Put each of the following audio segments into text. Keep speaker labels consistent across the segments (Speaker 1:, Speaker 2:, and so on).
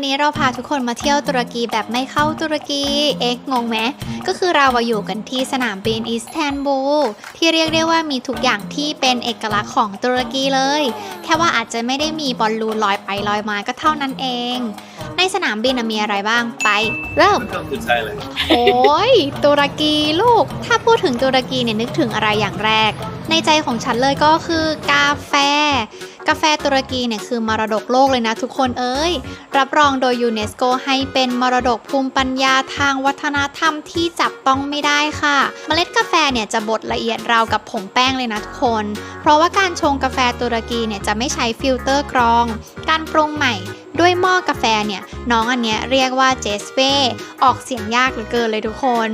Speaker 1: วันนี้เราพาทุกคนมาเที่ยวตุรกีแบบไม่เข้าตุรกี เอ๊ะงงไหมก็คือเราอะอยู่กันที่สนามบินอิสตันบูลที่เรียกได้ว่ามีทุกอย่างที่เป็นเอกลักษณ์ของตุรกีเลย แค่ว่าอาจจะไม่ได้มีบอลลูนลอยไปลอยมาก็เท่านั้นเอง ในสนามบินอะมีอะไรบ้างไป เริ่ม
Speaker 2: ก็คือใช่เลย
Speaker 1: โอ้ยตุรกีลูก ถ้าพูดถึงตุรกีเนี่ยนึกถึงอะไรอย่างแรก ในใจของฉันเลยก็คือกาแฟกาแฟตุรกีเนี่ยคือมรดกโลกเลยนะทุกคนเอ้ย รับรองโดยยูเนสโกให้เป็นมรดกภูมิปัญญาทางวัฒนธรรมที่จับต้องไม่ได้ค่ะ เมล็ดกาแฟเนี่ยจะบดละเอียดราวกับผงแป้งเลยนะทุกคน เพราะว่าการชงกาแฟตุรกีเนี่ยจะไม่ใช้ฟิลเตอร์กรอง การปรุงใหม่ด้วยหม้อกาแฟเนี่ยน้องอันเนี้ยเรียกว่าเจสเฟออกเสียงยากเหลือเกินเลยทุกคน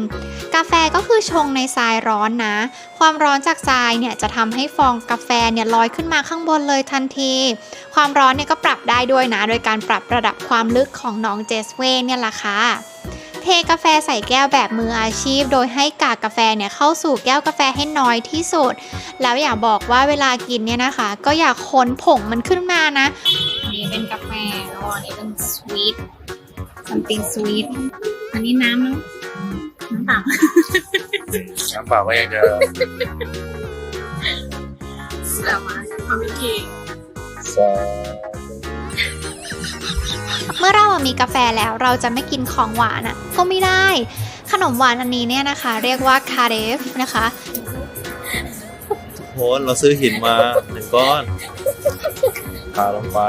Speaker 1: กาแฟก็คือชงในทรายร้อนนะ ความร้อนจากทรายเนี่ยจะทำให้ฟองกาแฟเนี่ยลอยขึ้นมาข้างบนเลยทันที ความร้อนเนี่ยก็ปรับได้ด้วยนะ โดยการปรับระดับความลึกของน้องเจสเวเนี่ยแหละค่ะเทกาแฟใส่แก้วแบบมืออาชีพ โดยให้กากกาแฟเนี่ยเข้าสู่แก้วกาแฟให้น้อยที่สุด แล้วอย่าบอกว่าเวลากินเนี่ยนะคะ ก็อย่าค้นผงมันขึ้นมานะ
Speaker 3: อันนี้เป็นกาแฟแล้วอันนี้เป็นสวีท something sweet อันนี้น้ำเนอะน้ำเปล่า
Speaker 2: น้ำเปล่าก็ยังจะ
Speaker 3: เสือมาทำเป็นเค้ก
Speaker 1: เมื่อเรามีกาแฟแล้วเราจะไม่กินของหวานอะก็ไม่ได้ ขนมหวานอันนี้เนี่ยนะคะ เรียกว่าคาเดฟนะคะ
Speaker 2: โหเราซื้อหินมาหนึ่งก้อนทาลงไป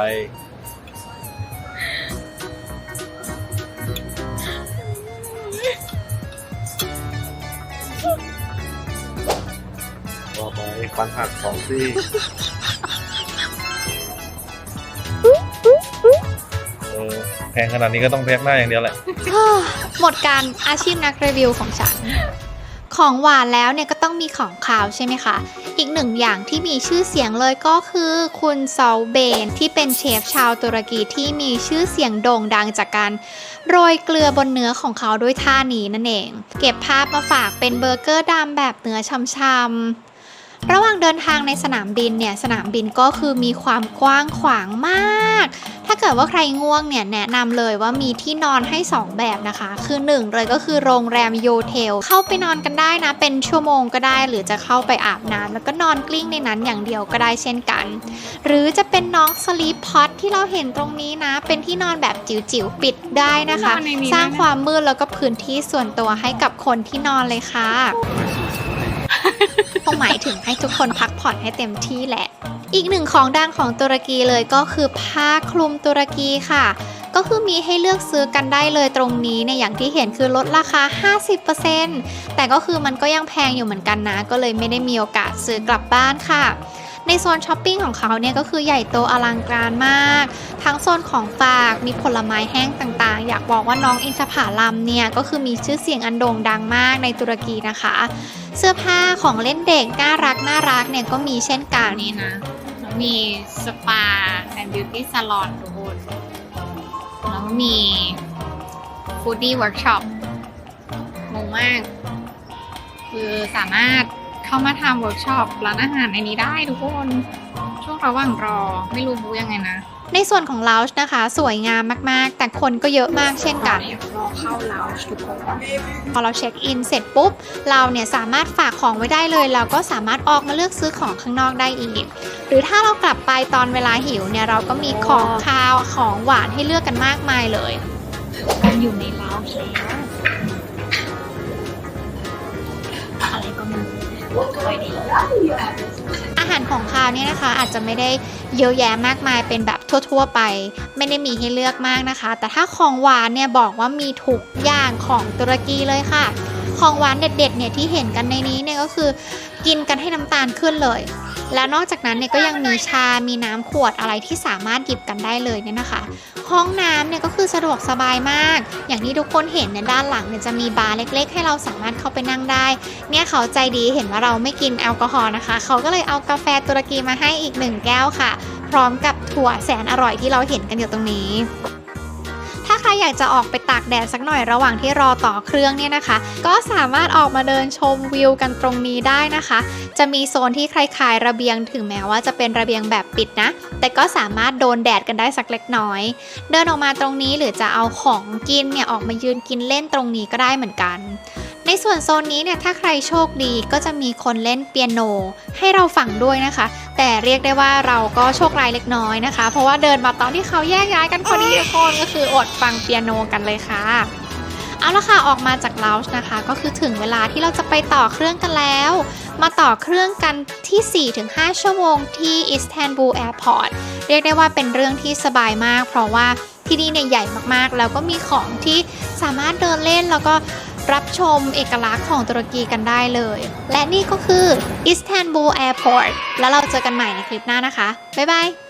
Speaker 2: ต่อไปฟันหักของซี่ งขนาดนี้ก็ต้องแพกหน้าอย่างเดียวแหละ
Speaker 1: หมดการอาชีพนักรีวิวของฉัน ของหวานแล้วเนี่ยก็ต้องมีของคาวใช่ไหมคะ อีกหนึ่งอย่างที่มีชื่อเสียงเลยก็คือคุณซอลเบนที่เป็นเชฟชาวตุรกีที่มีชื่อเสียงโด่งดังจากการโรยเกลือบนเนื้อของเขาด้วยท่านี้นั่นเอง เก็บภาพมาฝากเป็นเบอร์เกอร์ดำแบบเนื้อช่ำๆ ระหว่างเดินทางในสนามบินเนี่ยสนามบินก็คือมีความกว้างขวางมาก ถ้าเกิดว่าใครง่วงเนี่ยแนะนำเลยว่ามีที่นอนให้ 2 แบบนะคะ คือ 1 เลยก็คือโรงแรมโยเทลเข้าไปนอนกันได้นะ เป็นชั่วโมงก็ได้ หรือจะเข้าไปอาบน้ำแล้วก็นอนกลิ้งในนั้นอย่างเดียวก็ได้เช่นกัน หรือจะเป็นน้องสลีปพอตที่เราเห็นตรงนี้นะ เป็นที่นอนแบบจิ๋วๆปิดได้นะคะ
Speaker 3: นอนในนี้
Speaker 1: สร้าง
Speaker 3: ได้ไหม
Speaker 1: ความมืดแล้วก็พื้นที่ส่วนตัวให้กับคนที่นอนเลยค่ะคงหมาย ถึงให้ทุกคนพักผ่อนให้เต็มที่แหละ อีกหนึ่งของดังของตุรกีเลยก็คือผ้าคลุมตุรกีค่ะ ก็คือมีให้เลือกซื้อกันได้เลยตรงนี้เนี่ยอย่างที่เห็นคือลดราคา 50%แต่ก็คือมันก็ยังแพงอยู่เหมือนกันนะ ก็เลยไม่ได้มีโอกาสซื้อกลับบ้านค่ะในโซนช้อปปิ้งของเขาเนี่ยก็คือใหญ่โตอลังการมาก ทั้งโซนของฝากมีผลไม้แห้งต่างๆ อยากบอกว่าน้องอินทผลัมเนี่ยก็คือมีชื่อเสียงอันโด่งดังมากในตุรกีนะคะ เสื้อผ้าของเล่นเด็กน่ารักน่ารักเนี่ยก็มีเช่นกัน
Speaker 3: นนี้นะ มีสปาแอนด์บิวตี้ซาลอนทุกคนแล้วมีฟูดดี้เวิร์กช็อปงงมาก คือสามารถเข้ามาทำเวิร์กช็อปร้านอาหารในนี้ได้ทุกคน ช่วงระหว่างรอไม่รู้บูยังไงนะ
Speaker 1: ในส่วนของล o ว g e นะคะ สวยงามมากๆ แต่คนก็เยอะมากเช่นกัน
Speaker 3: รอเข้าลาวทุกคน
Speaker 1: พอเราเช็คอินเสร็จปุ๊บ เราเนี่ยสามารถฝากของไว้ได้เลย เราก็สามารถออกมาเลือกซื้อของข้างนอกได้อีก หรือถ้าเรากลับไปตอนเวลาหิวเนี่ยเราก็มีของคาวของหวานให้เลือกกันมากมายเลย
Speaker 3: กันอยู่ในลาวแล้วอะไรก็ไมันค่อยดีา
Speaker 1: รของคาวเนี่ยนะคะ อาจจะไม่ได้เยอะแยะมากมายเป็นแบบทั่ว ๆ ไป ไม่ได้มีให้เลือกมากนะคะ แต่ถ้าของหวานเนี่ยบอกว่ามีทุกอย่างของตุรกีเลยค่ะ ของหวานเด็ดๆเนี่ยที่เห็นกันในนี้เนี่ยก็คือ กินกันให้น้ำตาลขึ้นเลย แล้วนอกจากนั้นเนี่ยก็ยังมีชา มีน้ำขวดอะไรที่สามารถหยิบกันได้เลยเนี่ยนะคะ ห้องน้ำเนี่ยก็คือสะดวกสบายมาก อย่างที่ทุกคนเห็นในด้านหลังเนี่ยจะมีบาร์เล็ก ๆ ให้เราสามารถเข้าไปนั่งได้ เนี่ยเขาใจดีเห็นว่าเราไม่กินแอลกอฮอล์นะคะ เขาก็เลยเอากาแฟตุรกีมาให้อีกหนึ่งแก้วค่ะ พร้อมกับถั่วแสนอร่อยที่เราเห็นกันอยู่ตรงนี้ ถ้าใครอยากจะออกไปตากแดดสักหน่อยระหว่างที่รอต่อเครื่องเนี่ยนะคะ ก็สามารถออกมาเดินชมวิวกันตรงนี้ได้นะคะ จะมีโซนที่คล้ายๆระเบียงถึงแม้ว่าจะเป็นระเบียงแบบปิดนะ แต่ก็สามารถโดนแดดกันได้สักเล็กน้อย เดินออกมาตรงนี้หรือจะเอาของกินเนี่ยออกมายืนกินเล่นตรงนี้ก็ได้เหมือนกัน ในส่วนโซนนี้เนี่ยถ้าใครโชคดีก็จะมีคนเล่นเปียโน ให้เราฟังด้วยนะคะ แต่เรียกได้ว่าเราก็โชคร้ายเล็กน้อยนะคะ เพราะว่าเดินมาตอนที่เขาแยกย้ายกันพอดีทุกคนก็คืออดฟังเปียโนกันเลยค่ะเอาละค่ะออกมาจากล o ว g e นะคะ ก็คือถึงเวลาที่เราจะไปต่อเครื่องกันแล้ว มาต่อเครื่องกันที่ 4-5 ชั่วโมงที่อิสตันบูลแอร์พอร์ตเรียกได้ว่าเป็นเรื่องที่สบายมาก เพราะว่าที่นี่เนี่ยใหญ่มากๆ แล้วก็มีของที่สามารถเดินเล่นแล้วก็ รับชมเอกลักษณ์ของตุรกีกันได้เลย และนี่ก็คืออิสตันบูลแอร์พอร์ตแล้วเราเจอกันใหม่ในคลิปหน้านะคะ บ๊ายบาย